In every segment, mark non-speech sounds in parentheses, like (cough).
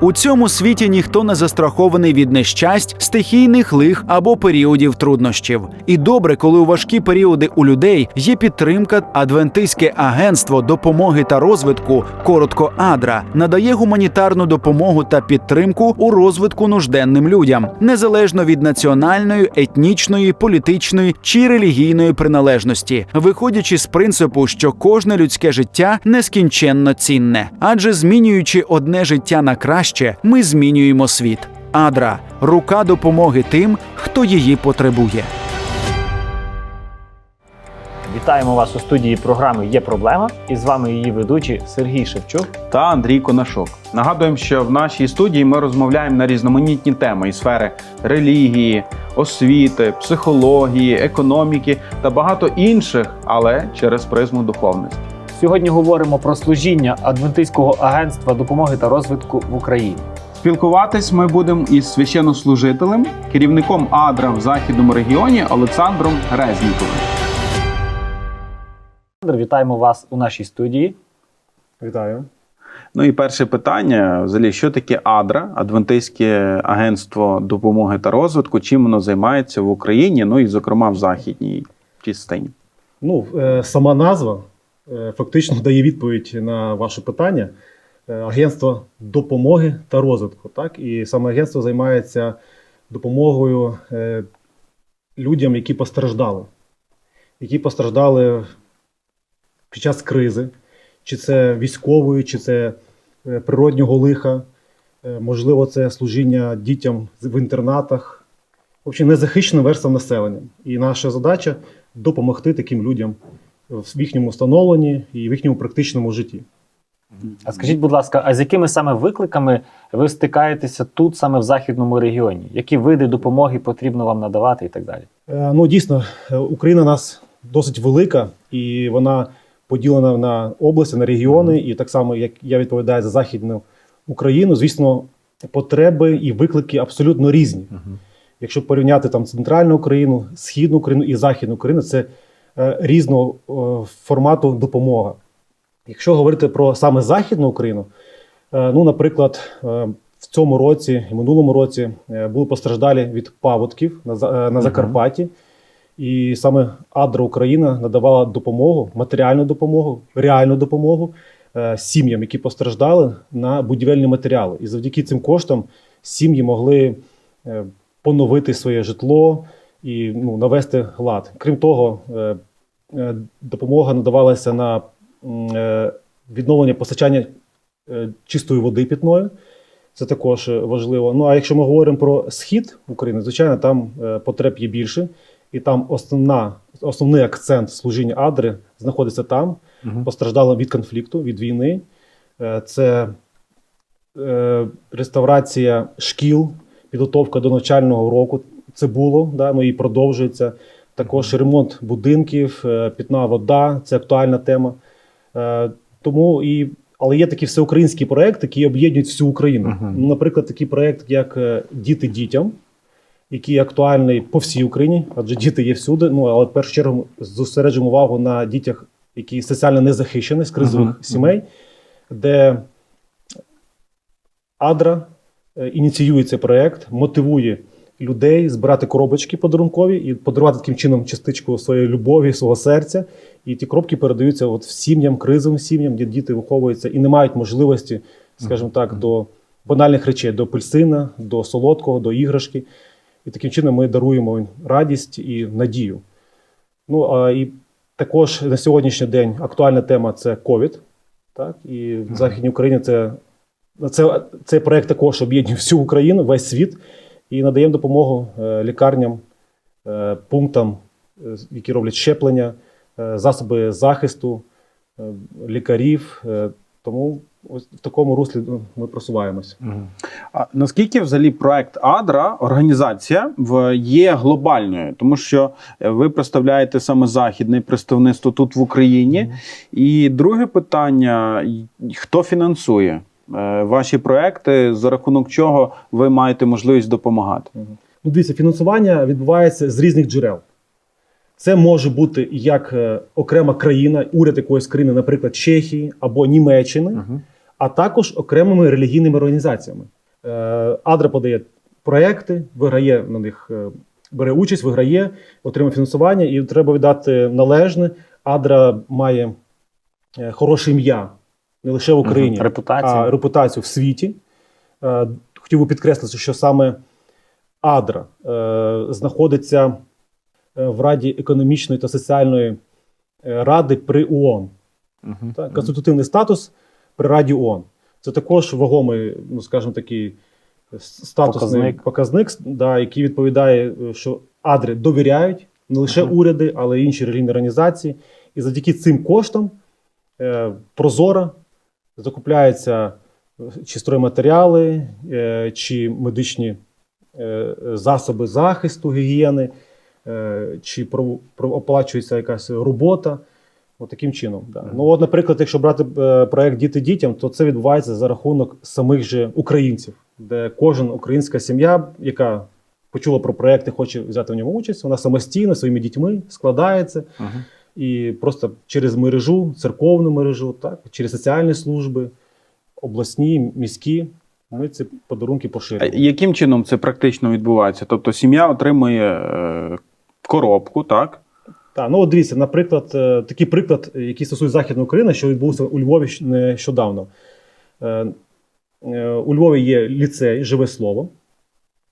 У цьому світі ніхто не застрахований від нещасть, стихійних лих або періодів труднощів. І добре, коли у важкі періоди у людей є підтримка, адвентистське агентство допомоги та розвитку, коротко АДРА, надає гуманітарну допомогу та підтримку у розвитку нужденним людям, незалежно від національної, етнічної, політичної чи релігійної приналежності, виходячи з принципу, що кожне людське життя нескінченно цінне, адже змінюючи одне життя на краще, ми змінюємо світ. Адра рука допомоги тим, хто її потребує. Вітаємо вас у студії програми Є проблема. І з вами її ведучі Сергій Шевчук. та Андрій Конашок. Нагадуємо, що в нашій студії ми розмовляємо на різноманітні теми із сфери релігії, освіти, психології, економіки та багато інших, але через призму духовності. Сьогодні говоримо про служіння Адвентистського агентства допомоги та розвитку в Україні. Спілкуватись ми будемо із священнослужителем, керівником АДРА в західному регіоні Олександром Резніковим. Олександр, Вітаємо вас у нашій студії. Вітаю. Ну і перше питання: взагалі, що таке АДРА, Адвентистське агентство допомоги та розвитку, чим воно займається в Україні, ну і зокрема в західній частині. Ну, е, сама назва фактично дає відповідь на ваше питання. Е, Агентство допомоги та розвитку. Так? І саме агентство займається допомогою е, людям, які постраждали, які постраждали під час кризи, чи це військової, чи це е, природнього лиха, Е, можливо, це служіння дітям в інтернатах, в общем, незахищеним верствам населення. І наша задача допомогти таким людям в їхньому становленні і в їхньому практичному житті. А скажіть, будь ласка, а з якими саме викликами ви стикаєтеся тут, саме в західному регіоні? Які види допомоги потрібно вам надавати і так далі? Е, Ну, дійсно, е, Україна у нас досить велика, і вона поділена на області, на регіони. І так само, як я відповідаю за Західну Україну, звісно, потреби і виклики абсолютно різні. Якщо порівняти там центральну Україну, східну Україну і західну Україну, це різного е, формату допомога. Якщо говорити про саме Західну Україну, е, ну, наприклад, е, в цьому році і минулому році е, були постраждалі від паводків на, За- е, Закарпатті. І саме Адра Україна надавала допомогу, матеріальну допомогу, реальну допомогу е, сім'ям, які постраждали на будівельні матеріали. І завдяки цим коштам сім'ї могли е, поновити своє житло і ну, навести лад. Крім того, е, е, допомога надавалася на е, відновлення постачання е, чистої води питної. Це також е, важливо. Ну а якщо ми говоримо про схід України, звичайно, там е, потреб є більше, і там основна, основний акцент служіння Адри знаходиться там. Постраждали від конфлікту, від війни. Е, Це е, реставрація шкіл, підготовка до навчального року. Це було, да, ну і продовжується. Також ремонт будинків, е, питна вода це актуальна тема. Е, Тому і, але є такі всеукраїнські проекти, які об'єднують всю Україну. Ну, наприклад, такий проект, як е, Діти дітям, який актуальний по всій Україні, адже діти є всюди. Ну але в першу чергу зосереджуємо увагу на дітях, які соціально не захищені з кризових Мгм. сімей, де Адра ініціює цей проект, мотивує людей збирати коробочки подарункові і подарувати таким чином частичку своєї любові, свого серця. І ті коробки передаються от сім'ям, кризовим сім'ям, де діти виховуються і не мають можливості, скажімо так, до банальних речей, до апельсина, до солодкого, до іграшки. І таким чином ми даруємо радість і надію. Ну а і також на сьогоднішній день актуальна тема це ковід. Так, і в Західній Україні це, це, цей проект також об'єднує всю Україну, весь світ, і надаємо допомогу е, лікарням, е, пунктам, е, які роблять щеплення, засоби захисту, лікарів. Тому ось в такому руслі ну, ми просуваємось. А наскільки взагалі проект Адра, організація є глобальною, тому що ви представляєте саме західне представництво тут в Україні. І друге питання: хто фінансує ваші проекти, за рахунок чого ви маєте можливість допомагати? Ну, дивіться, фінансування відбувається з різних джерел. Це може бути як е, окрема країна, уряд якоїсь країни, наприклад, Чехії або Німеччини, а також окремими релігійними організаціями. Е, Адра подає проекти, виграє на них, е, бере участь, виграє, отримує фінансування, і треба віддати належне. Адра має е, хороше ім'я не лише в Україні, Мгм. Репутацію. а репутацію в світі. Е, Хотів би підкреслити, що саме Адра е, знаходиться е, в Раді економічної та соціальної ради при ООН. Мгм. Так, конститутивний статус при Раді ООН. Це також вагомий, ну скажімо такий статусний Показник. показник, да, який відповідає, що адри довіряють не лише Мгм. уряди, але й інші релігійні організації. І завдяки цим коштам е, прозоро закупляються е, чи стройматеріали, е, чи медичні е, засоби захисту, гігієни, чи оплачується якась робота. От таким чином. Да. Ну, от, наприклад, якщо брати проект Діти дітям, то це відбувається за рахунок самих же українців, де кожна українська сім'я, яка почула про проект і хоче взяти в ньому участь, вона самостійно своїми дітьми складається Мгм. І просто через мережу, церковну мережу, так, через соціальні служби, обласні, міські, ми ці подарунки А поширюємо. Яким чином це практично відбувається? Тобто сім'я отримує е, коробку, так? Так, ну от дивіться, наприклад, е, такий приклад, який стосується Західної України, що відбувся у Львові нещодавно. Е, У Львові є ліцей Живе слово,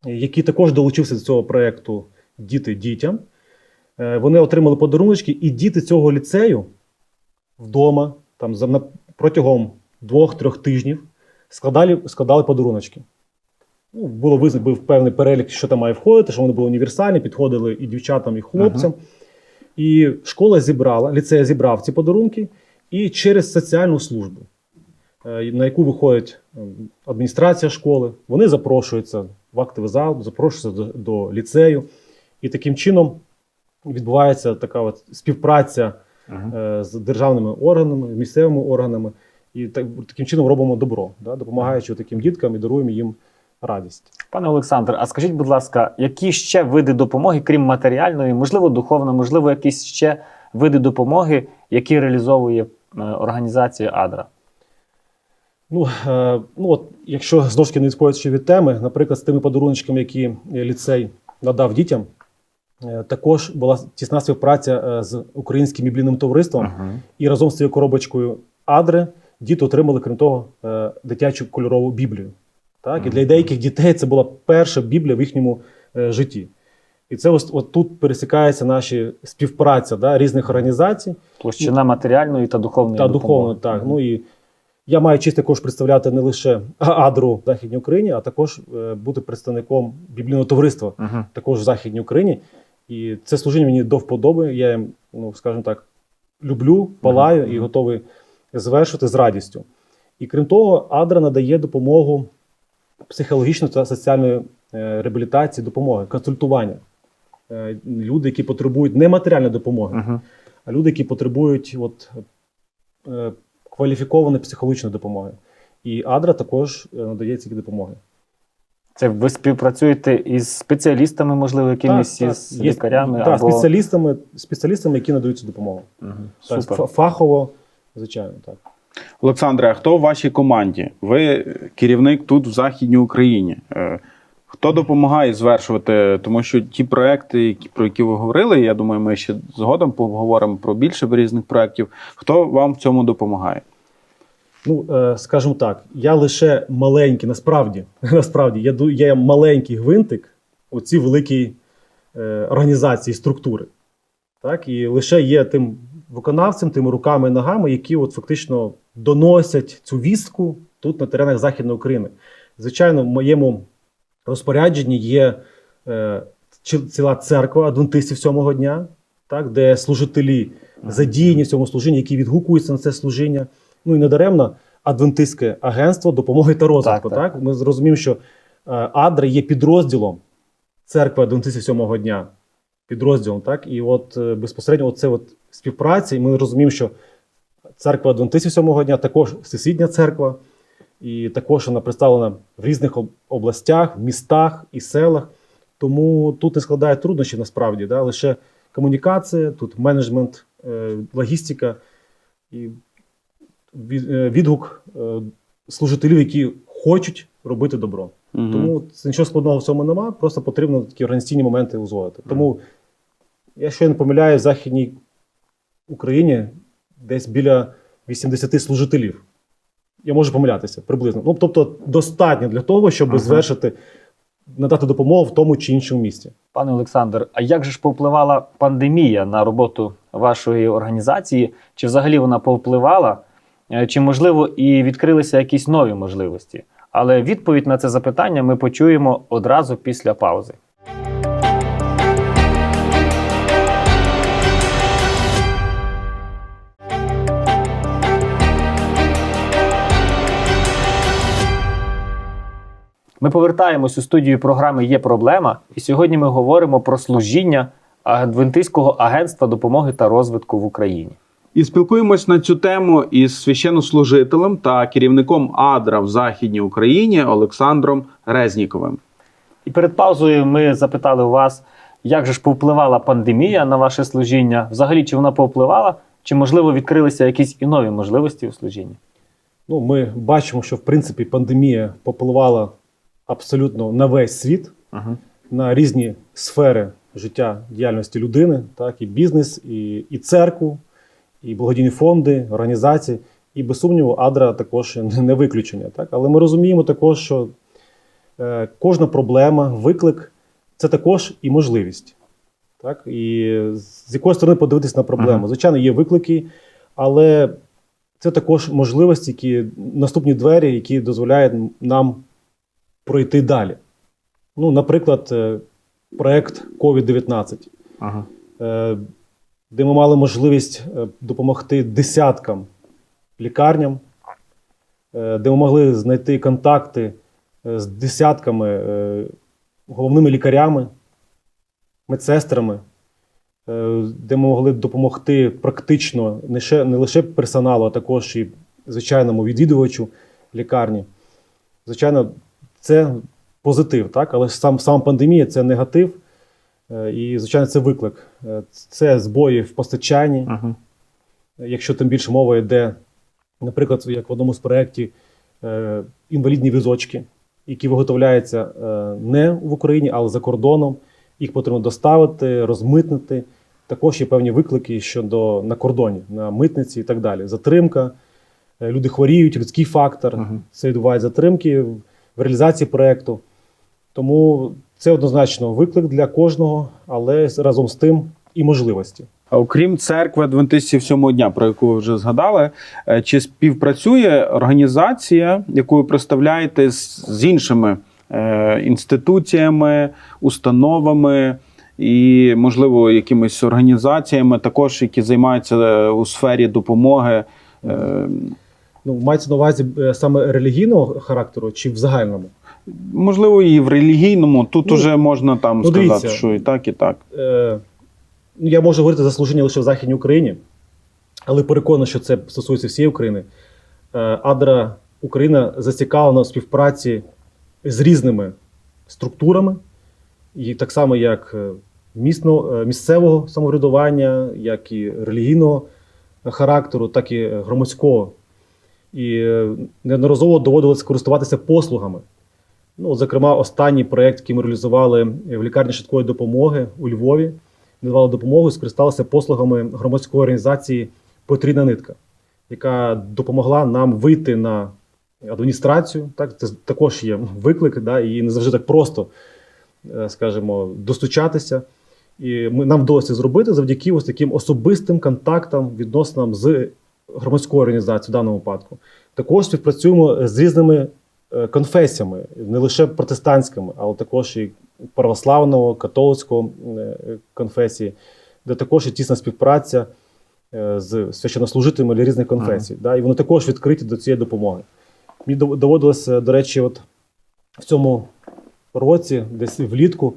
який також долучився до цього проєкту Діти дітям. Е, Вони отримали подарунки, і діти цього ліцею вдома, там протягом двох-трьох тижнів складали, складали подаруночки. Ну, було визнано, був певний перелік, що там має входити, що вони були універсальні, підходили і дівчатам, і хлопцям. І школа зібрала, ліцей зібрав ці подарунки і через соціальну службу, е, на яку виходить адміністрація школи, вони запрошуються в актовий зал, запрошуються до, до ліцею. І таким чином відбувається така от співпраця Мгм. е, з державними органами, місцевими органами. І так, таким чином робимо добро, да, допомагаючи таким діткам і даруємо їм радість. Пане Олександр, а скажіть, будь ласка, які ще види допомоги, крім матеріальної, можливо, духовно, можливо, якісь ще види допомоги, які реалізовує е, організація Адра? Ну, е, ну от, якщо знову ж таки не відходячи від теми, наприклад, з тими подарунками, які ліцей надав дітям, також була тісна співпраця е, з українським біблійним товариством, Мгм. і разом з цією коробочкою Адри діти отримали, крім того, е, дитячу кольорову Біблію. Так? І для деяких дітей це була перша Біблія в їхньому е, житті. І це ось от тут пересікається наші співпраця да, різних організацій. Площина матеріальної та духовної Та допомоги. духовно, так. Ну і я маю честь також представляти не лише (laughs) Адру в Західній Україні, а також е, бути представником біблійного товариства Мгм. також в Західній Україні. І це служіння мені до вподоби. Я їм, ну скажімо так, люблю, палаю і готовий завершити з радістю. І крім того, Адра надає допомогу психологічної та соціальної е, реабілітації, допомоги, консультування. Е, Люди, які потребують не матеріальної допомоги, Мгм. а люди, які потребують от, е, кваліфікованої психологічної допомоги. І Адра також надає ці допомоги. Це ви співпрацюєте із спеціалістами, можливо, якимись із Є- лікарями так, або спеціалістами, спеціалістами, які надають цю допомогу. Мгм. Так, Супер. фахово, звичайно, так. Олександре, а хто в вашій команді? Ви керівник тут в Західній Україні. Е, Хто допомагає звершувати? Тому що ті проекти, про які ви говорили, я думаю, ми ще згодом поговоримо про більше різних проєктів. Хто вам в цьому допомагає? Ну, е, скажімо так, я лише маленький, насправді, (laughs) насправді, я, я маленький гвинтик у цій великій е, організації, структури. Так? І лише є тим виконавцем, тими руками і ногами, які от фактично доносять цю вістку тут на теренах Західної України. Звичайно, в моєму розпорядженні є е, ціла церква адвентистів сьомого дня, так, де служителі задіяні в цьому служінні, які відгукуються на це служіння. Ну і недаремно адвентистське агентство допомоги та розвитку. Так, Так, так. Ми зрозуміємо, що е, Адра є підрозділом церкви адвентистів сьомого дня. Підрозділом, так? І от е, безпосередньо це от співпраця, і ми розуміємо, що церква адвентистів сьомого дня також всесвітня церква, і також вона представлена в різних областях, містах і селах. Тому тут не складає труднощі насправді, да? лише комунікація, тут менеджмент, е, логістика і відгук е, служителів, які хочуть робити добро. Мгм. Тому це нічого складного в цьому нема, просто потрібно такі організаційні моменти узгодити. Тому, якщо я не помиляю, в Західній Україні десь біля 80 служителів. Я можу помилятися приблизно. Ну, тобто, достатньо для того, щоб Ага. звершити, надати допомогу в тому чи іншому місці. Пане Олександр, а як же ж повпливала пандемія на роботу вашої організації? Чи взагалі вона повпливала? Е, Чи можливо і відкрилися якісь нові можливості? Але відповідь на це запитання ми почуємо одразу після паузи. Ми повертаємось у студію програми Є проблема, і сьогодні ми говоримо про служіння Адвентистського агентства допомоги та розвитку в Україні. І спілкуємось на цю тему із священнослужителем та керівником АДРА в Західній Україні Олександром Резніковим. І перед паузою ми запитали у вас, як же ж повпливала пандемія на ваше служіння? Взагалі, чи вона повпливала, чи можливо відкрилися якісь і нові можливості у служінні? Ну, ми бачимо, що в принципі пандемія попливала абсолютно на весь світ, Угу. на різні сфери життя діяльності людини, так, і бізнес, і, і церкву, і благодійні фонди, організації. І без сумніву, Адра також (laughs) не виключення. Так? Але ми розуміємо також, що е, кожна проблема, виклик це також і можливість. Так? І з якої сторони подивитись на проблему. Ага. Звичайно, є виклики, але це також можливості, які наступні двері, які дозволяють нам пройти далі. Ну, наприклад, е, проект COVID-19, Ага. Де ми мали можливість е, допомогти десяткам лікарням, е, де ми могли знайти контакти е, з десятками головними лікарями, медсестрами, де ми могли допомогти практично не лише персоналу, а також і звичайному відвідувачу лікарні. Звичайно, це позитив, так? але сам, сам пандемія це негатив. Е, І, звичайно, це виклик. Е, Це збої в постачанні. Ага. Якщо тим більше мова йде, наприклад, як в одному з проєктів, е, інвалідні візочки, які виготовляються не в Україні, але за кордоном. Їх потрібно доставити, розмитнити. Також є певні виклики щодо на кордоні, на митниці і так далі. Затримка, люди хворіють, людський фактор. Ага. Це відбувають затримки в реалізації проєкту. Тому це однозначно виклик для кожного, але разом з тим і можливості. А окрім церкви Адвентистів сьомого дня, про яку ви вже згадали, е, чи співпрацює організація, яку ви представляєте з, іншими е, інституціями, установами і, можливо, якимись організаціями, також які займаються е, у сфері допомоги? Ну, мається на увазі саме релігійного характеру чи в загальному? Можливо, і в релігійному. Тут Ну, уже можна там ну, сказати, що і так, і так. Е, ну, я можу говорити за служіння лише в Західній Україні, але переконаний, що це стосується всієї України. Е, Адра Україна зацікавлена в співпраці з різними структурами, і так само як е, місно, е, місцевого самоврядування, як і релігійного характеру, так і громадського. І е, неодноразово доводилось користуватися послугами. Ну, зокрема, останній проєкт, який ми реалізували в лікарні швидкої допомоги у Львові, надавали допомогу скористалися послугами громадської організації Потрійна нитка, яка допомогла нам вийти на адміністрацію. Так, це також є виклик, да, і не завжди так просто, е, скажімо, достучатися. І ми, нам вдалося зробити завдяки ось таким особистим контактам, відносинам з громадською організацією в даному випадку. Також співпрацюємо з різними конфесіями, не лише протестантськими, але також і православного, католицького е, конфесії, де також є тісна співпраця е, з священнослужителями для різних конфесій. Да, і вони також відкриті до цієї допомоги. Мені дов- доводилося, до речі, от в цьому році, десь влітку,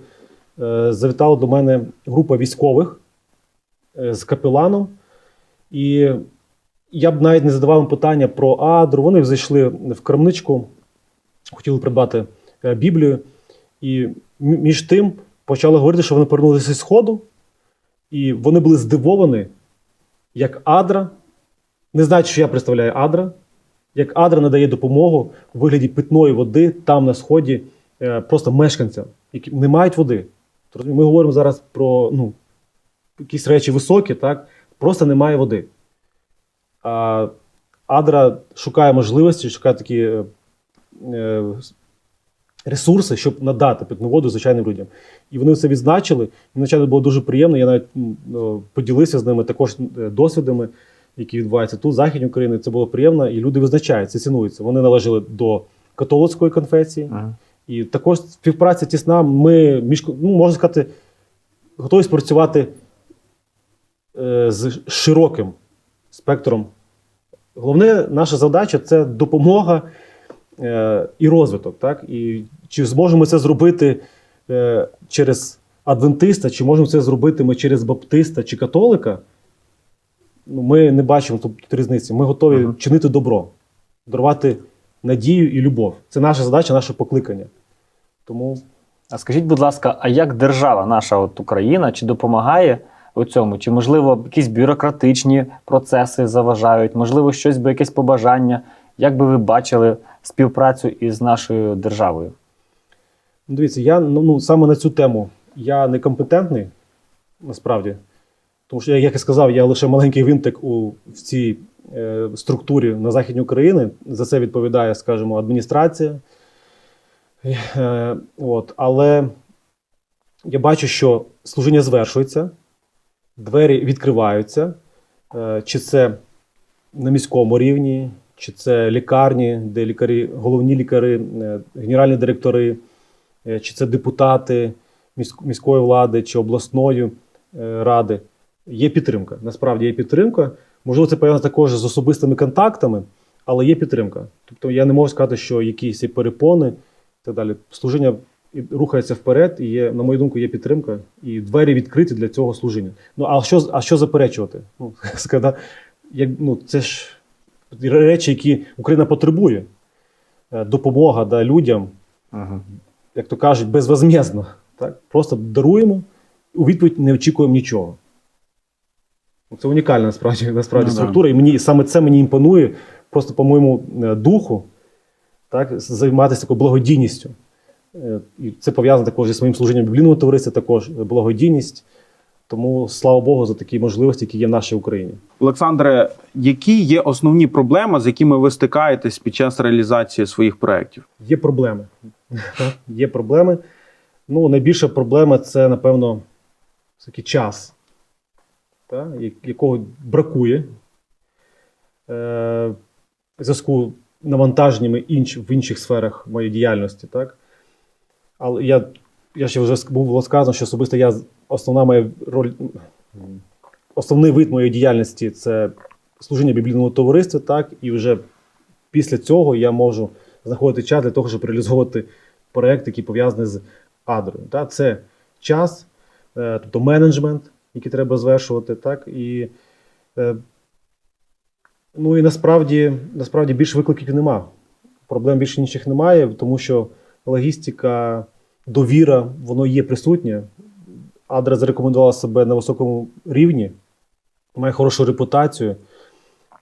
е, завітала до мене група військових е, з капеланом. І я б навіть не задавав їм питання про адру. Вони зайшли в крамничку, хотіли придбати е, Біблію. І між тим почали говорити, що вони повернулися зі Сходу, і вони були здивовані, як Адра, не знають, що я представляю Адра, як Адра надає допомогу у вигляді питної води там на сході е, просто мешканцям, які не мають води. Ми говоримо зараз про ну, якісь речі високі, так? просто немає води. А Адра шукає можливості, шукає такі е, ресурси, щоб надати питну воду звичайним людям. І вони це відзначили. І, звичайно, було дуже приємно. Я навіть ну, поділився з ними також е, досвідами, які відбуваються тут, в Західній Україні. Це було приємно, і люди визначають, це цінується. Вони належали до католицької конфесії. І також співпраця тісна. Ми між ну, можна сказати, готові спрацювати е, з широким спектром. Головне, наша задача це допомога е, і розвиток. Так? І чи зможемо це зробити е, через адвентиста, чи можемо це зробити ми через баптиста чи католика? Ну, ми не бачимо тут, різниці. Ми готові Мгм. чинити добро, дарувати надію і любов. Це наша задача, наше покликання. Тому А скажіть, будь ласка, а як держава, наша от Україна, чи допомагає у цьому? Чи можливо якісь бюрократичні процеси заважають? Можливо, щось би якесь побажання? Як би ви бачили співпрацю із нашою державою? Ну, Дивіться, я ну, ну, саме на цю тему я некомпетентний, насправді. Тому що, як я сказав, я лише маленький винтик у в цій е, структурі на Західній Україні. За це відповідає, скажімо, адміністрація. Е, от, але я бачу, що служіння звершується, двері відкриваються. Е, чи це на міському рівні, чи це лікарні, де лікарі, головні лікари, е, генеральні директори, е, чи це депутати міської влади чи обласної е, ради. Є підтримка. Насправді є підтримка. Можливо, це пов'язано також з особистими контактами, але є підтримка. Тобто я не можу сказати, що якісь перепони і так далі. Служіння рухається вперед, і є, на мою думку, є підтримка, і двері відкриті для цього служіння. Ну а що, а що заперечувати? Ну, (laughs) як, ну, це ж речі, які Україна потребує. Е, Допомога да, людям, як то кажуть, безвозмездно. Так? Просто даруємо, у відповідь не очікуємо нічого. Це унікальна насправді, насправді Ну, да. структура, і мені, саме це мені імпонує, просто по моєму е, духу, так, займатися такою благодійністю. Е, І це пов'язано також зі своїм служінням біблійного товариства, також благодійність. Тому слава Богу за такі можливості, які є в нашій Україні. Олександре, які є основні проблеми, з якими ви стикаєтесь під час реалізації своїх проєктів? Є проблеми. (laughs) Є проблеми. Ну, найбільша проблема це, напевно, все-таки час, так, я- якого бракує е, в зв'язку навантаженнями інш, в інших сферах моєї діяльності. Так? Але я, я ще вже було сказано, що особисто я основна моя роль, основний вид моєї діяльності це служіння біблійного товариства, так, і вже після цього я можу знаходити час для того, щоб реалізовувати проєкт, який пов'язаний з адрою. Так? Це час, е, тобто менеджмент, який треба звершувати, так? І, е, ну і насправді, насправді більше викликів нема. Проблем більше інших немає, тому що логістика, довіра, воно є присутнє. Адра зарекомендувала себе на високому рівні, має хорошу репутацію.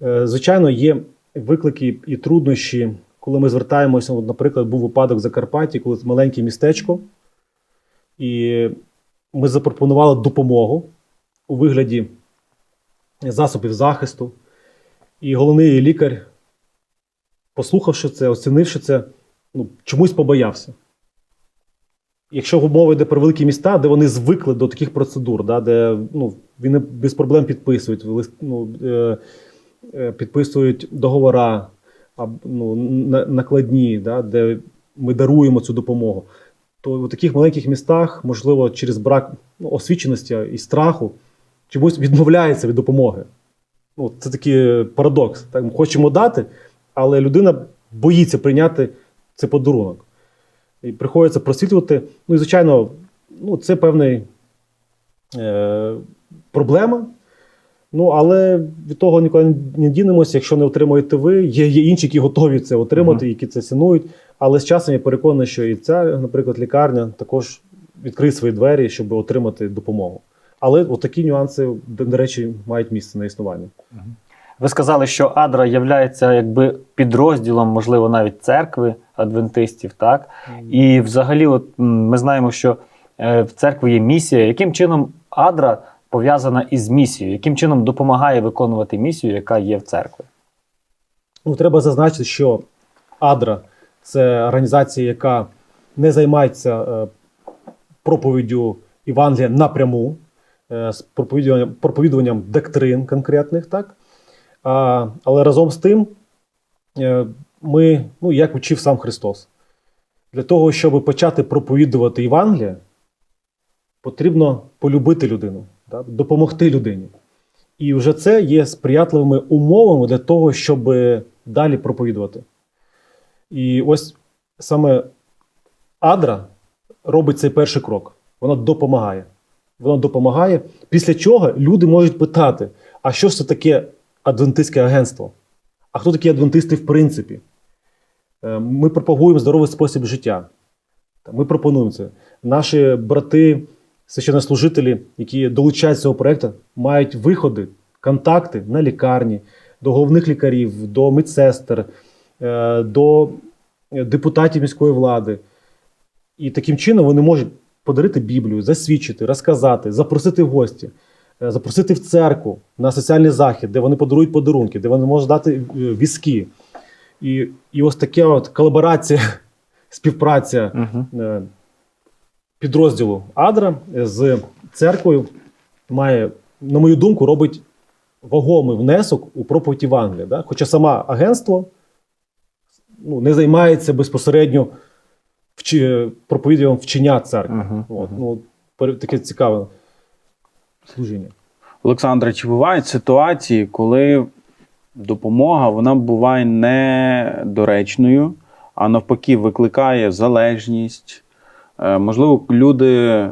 Е, Звичайно, є виклики і труднощі, коли ми звертаємося. От, наприклад, був випадок в Закарпатті, коли маленьке містечко, і ми запропонували допомогу у вигляді засобів захисту. І головний лікар, послухавши це, оцінивши це, ну, чомусь побоявся. Якщо мова йде про великі міста, де вони звикли до таких процедур, да, де ну, вони без проблем підписують, ну, е, е, підписують договора ну, накладні, да, де ми даруємо цю допомогу, то в таких маленьких містах, можливо, через брак ну, освіченості і страху чомусь відмовляється від допомоги. Ну, це такий парадокс. Так? Хочемо дати, але людина боїться прийняти цей подарунок. І приходиться просвітлювати. Ну і, звичайно, ну, це певний е, проблема. Ну, але від того ніколи не дінемося, якщо не отримуєте ви. Є, є інші, які готові це отримати, які це цінують. Але з часом я переконаний, що і ця, наприклад, лікарня також відкриє свої двері, щоб отримати допомогу. Але от такі нюанси, до речі, мають місце на існування. Ви сказали, що Адра є якби підрозділом, можливо, навіть церкви адвентистів, так? І взагалі, от, ми знаємо, що е, в церкві є місія. Яким чином Адра пов'язана із місією? Яким чином допомагає виконувати місію, яка є в церкві? Ну, треба зазначити, що Адра це організація, яка не займається е, проповіддю Євангелія напряму, е, з проповідуванням, проповідуванням доктрин конкретних, так? А, але разом з тим, е, ми, ну, як вчив сам Христос, для того, щоб почати проповідувати Євангелія, потрібно полюбити людину, так? допомогти людині. І вже це є сприятливими умовами для того, щоб далі проповідувати. І ось саме Адра робить цей перший крок. Вона допомагає. Вона допомагає, після чого люди можуть питати: а що ж це таке адвентистське агентство? А хто такі адвентисти в принципі? Е, Ми пропагуємо здоровий спосіб життя. Ми пропонуємо це. Наші брати, священнослужителі, які долучаються до цього проєкту, мають виходи, контакти на лікарні, до головних лікарів, до медсестер, е, до депутатів міської влади. І таким чином вони можуть подарити Біблію, засвідчити, розказати, запросити в гості, запросити в церкву на соціальний захід, де вони подарують подарунки, де вони можуть дати е, візки. І, і ось така от колаборація, (laughs) співпраця Угу. е, підрозділу Адра з церквою має, на мою думку, робить вагомий внесок у проповідь Євангелія. Да? Хоча саме агентство ну, не займається безпосередньо вчи, проповіддям вчення церкви. Мгм, От, ну, таке цікаве служіння. Олександре, чи бувають ситуації, коли допомога вона буває недоречною, а навпаки, викликає залежність? Е, Можливо, люди,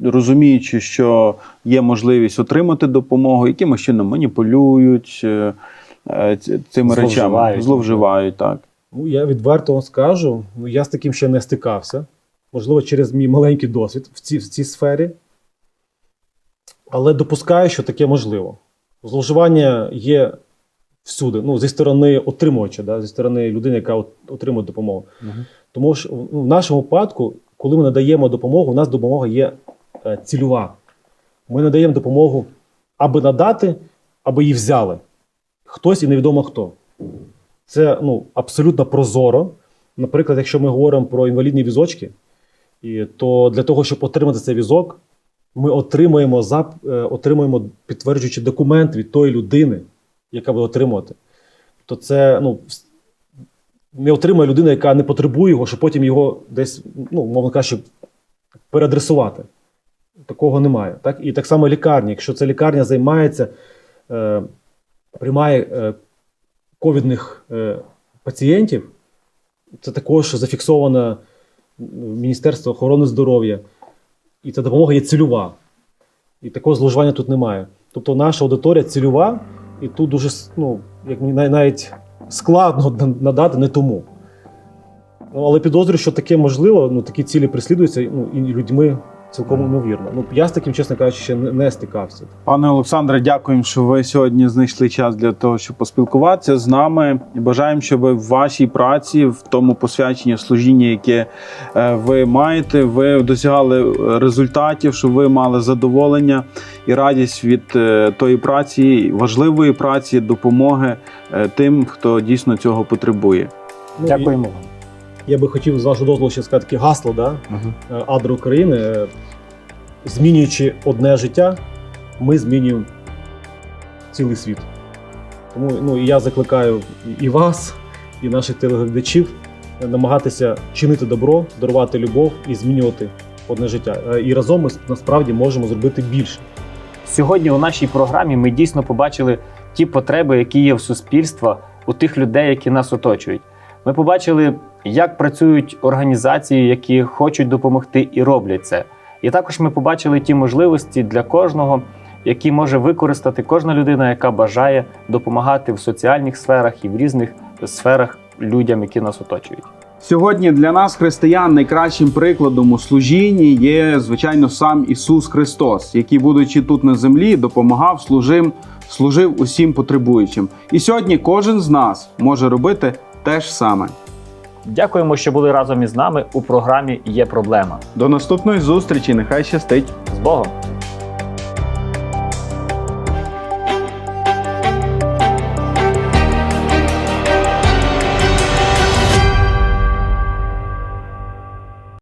розуміючи, що є можливість отримати допомогу, якимось чином маніпулюють е, е, цими речами, Зловживають. зловживають так. Ну, я відверто вам скажу, ну, я з таким ще не стикався. Можливо, через мій маленький досвід в цій, в цій сфері. Але допускаю, що таке можливо. Зловживання є всюди, ну, зі сторони отримувача, да, зі сторони людини, яка отримує допомогу. Тому що ну, в нашому випадку, коли ми надаємо допомогу, у нас допомога є е, цільова. Ми надаємо допомогу, аби надати, аби її взяли. Хтось і невідомо хто. Це ну, абсолютно прозоро. Наприклад, якщо ми говоримо про інвалідні візочки, і, то для того, щоб отримати цей візок, ми отримуємо, зап, е, отримуємо підтверджуючи документ від тої людини, яка буде отримувати. То це ну, не отримує людина, яка не потребує його, щоб потім його десь, ну, мовно кажучи, переадресувати. Такого немає. Так? І так само лікарня. Якщо ця лікарня займається, е, приймає е, ковідних е, пацієнтів, це також зафіксовано Міністерство охорони здоров'я. І ця допомога є цільова. І такого зловживання тут немає. Тобто наша аудиторія цільова, і тут дуже ну, як мені навіть складно надати не тому. Ну, але підозрюю, що таке можливо, ну, такі цілі прислідуються ну, і людьми цілком ймовірно. Ну, я з таким, чесно кажучи, ще не, стикався. Пане Олександре, дякуємо, що ви сьогодні знайшли час для того, щоб поспілкуватися з нами. І Бажаємо, щоб в вашій праці, в тому посвяченні служіння, яке е, ви маєте, ви досягали е, результатів, щоб ви мали задоволення і радість від е, тої праці, важливої праці, допомоги тим, хто дійсно цього потребує. Дякуємо вам. Я би хотів з вашого дозволу ще сказати таке гасло, да? Угу. е, Адри України. Е, Змінюючи одне життя, ми змінюємо цілий світ. Тому ну, я закликаю і- вас, і наших телеглядачів е, намагатися чинити добро, дарувати любов і змінювати одне життя. І разом ми насправді можемо зробити більше. Сьогодні у нашій програмі ми дійсно побачили ті потреби, які є в суспільства у тих людей, які нас оточують. Ми побачили, як працюють організації, які хочуть допомогти і роблять це. І також ми побачили ті можливості для кожного, які може використати кожна людина, яка бажає допомагати в соціальних сферах і в різних сферах людям, які нас оточують. Сьогодні для нас, християн, найкращим прикладом у служінні є, звичайно, сам Ісус Христос, який, будучи тут на землі, допомагав, служив, служив усім потребуючим. І сьогодні кожен з нас може робити те ж саме. Дякуємо, що були разом із нами у програмі Є проблема. До наступної зустрічі, нехай щастить! З Богом!